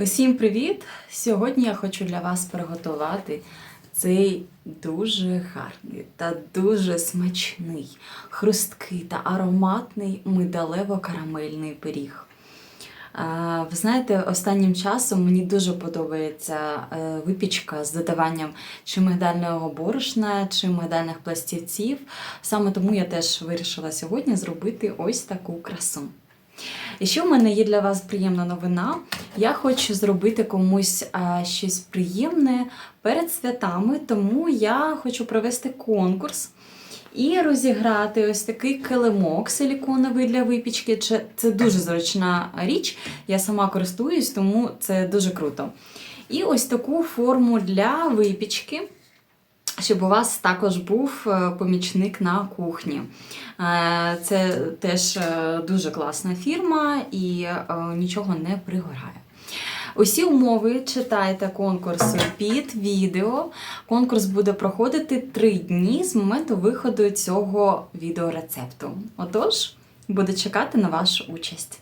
Усім привіт! Сьогодні я хочу для вас приготувати цей дуже гарний та дуже смачний, хрусткий та ароматний мигдалево-карамельний пиріг. Ви знаєте, останнім часом мені дуже подобається е, випічка з додаванням чи мигдального борошна, чи мигдальних пластівців. Саме тому я теж вирішила сьогодні зробити ось таку красу. І ще в мене є для вас приємна новина. Я хочу зробити комусь щось приємне перед святами, тому я хочу провести конкурс і розіграти ось такий килимок силіконовий для випічки. Це дуже зручна річ. Я сама користуюсь, тому це дуже круто. І ось таку форму для випічки щоб у вас також був е, помічник на кухні. Е, Це теж е, дуже класна фірма і нічого не пригорає. Усі умови читайте конкурсу під відео. Конкурс буде проходити 3 дні з моменту виходу цього відеорецепту. Отож, буду чекати на вашу участь.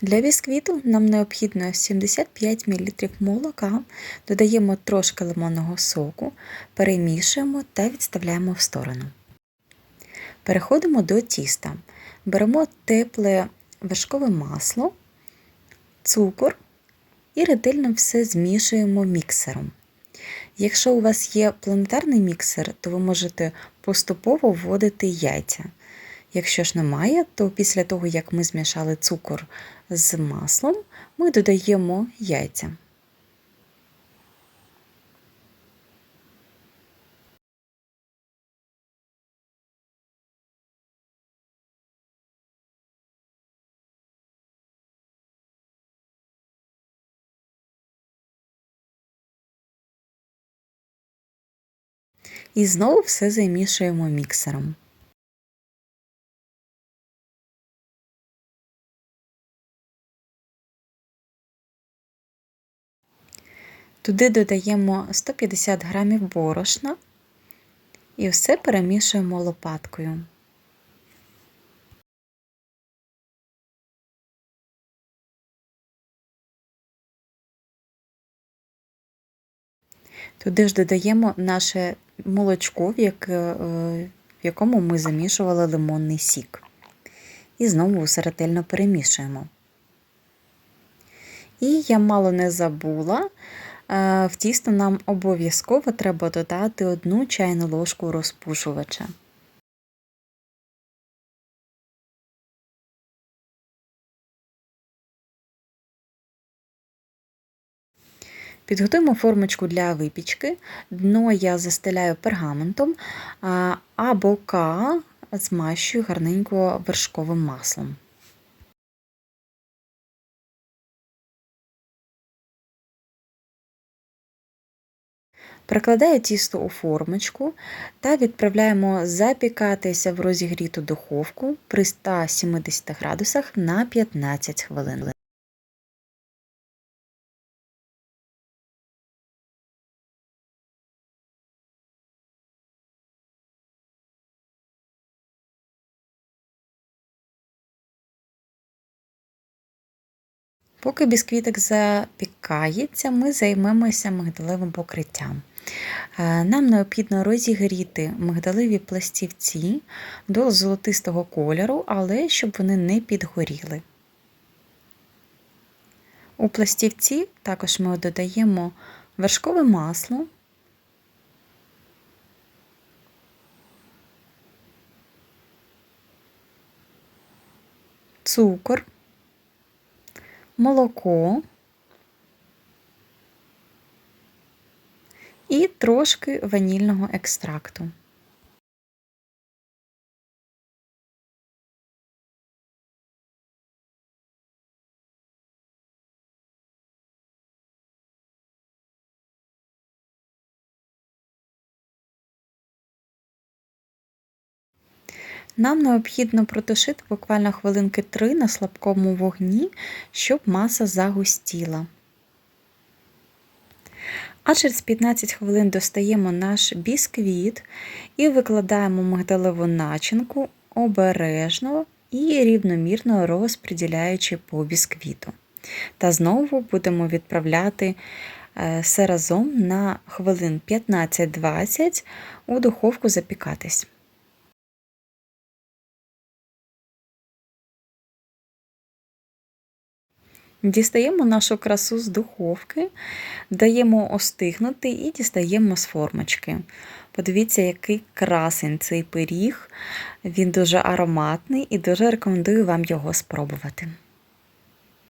Для бісквіту нам необхідно 75 мл молока, додаємо трошки лимонного соку, перемішуємо та відставляємо в сторону. Переходимо до тіста. Беремо тепле вершкове масло, цукор і ретельно все змішуємо міксером. Якщо у вас є планетарний міксер, то ви можете поступово вводити яйця. Якщо ж немає, то після того, як ми змішали цукор з маслом, ми додаємо яйця. І знову все замішуємо міксером. Туди додаємо 150 грамів борошна і все перемішуємо лопаткою. Туди ж додаємо наше молочко, в е, якому ми замішували лимонний сік. І знову все перемішуємо. І я мало не забула, в тісто нам обов'язково треба додати одну чайну ложку розпушувача. Підготуємо формочку для випічки. Дно я застеляю пергаментом, а бока змащую гарненько вершковим маслом. Прикладаю тісто у формочку та відправляємо запікатися в розігріту духовку при 170 градусах на 15 хвилин. Поки бісквітик запікається, ми займемося мигдалевим покриттям. Е, нам необхідно розігріти мигдалеві пластівці до золотистого кольору, але щоб вони не підгоріли. У пластівці також ми додаємо вершкове масло, цукор, молоко. І трошки ванільного екстракту. Нам необхідно протушити буквально хвилинки 3 на слабкому вогні, щоб маса загустіла. А через 15 хвилин достаємо наш бісквіт і викладаємо мигдалеву начинку обережно і рівномірно розподіляючи по бісквіту. Та знову будемо відправляти е, все разом на хвилин 15-20 у духовку запікатись. Дістаємо нашу красу з духовки, даємо остигнути і дістаємо з формочки. Подивіться, який красень цей пиріг. Він дуже ароматний і дуже рекомендую вам його спробувати.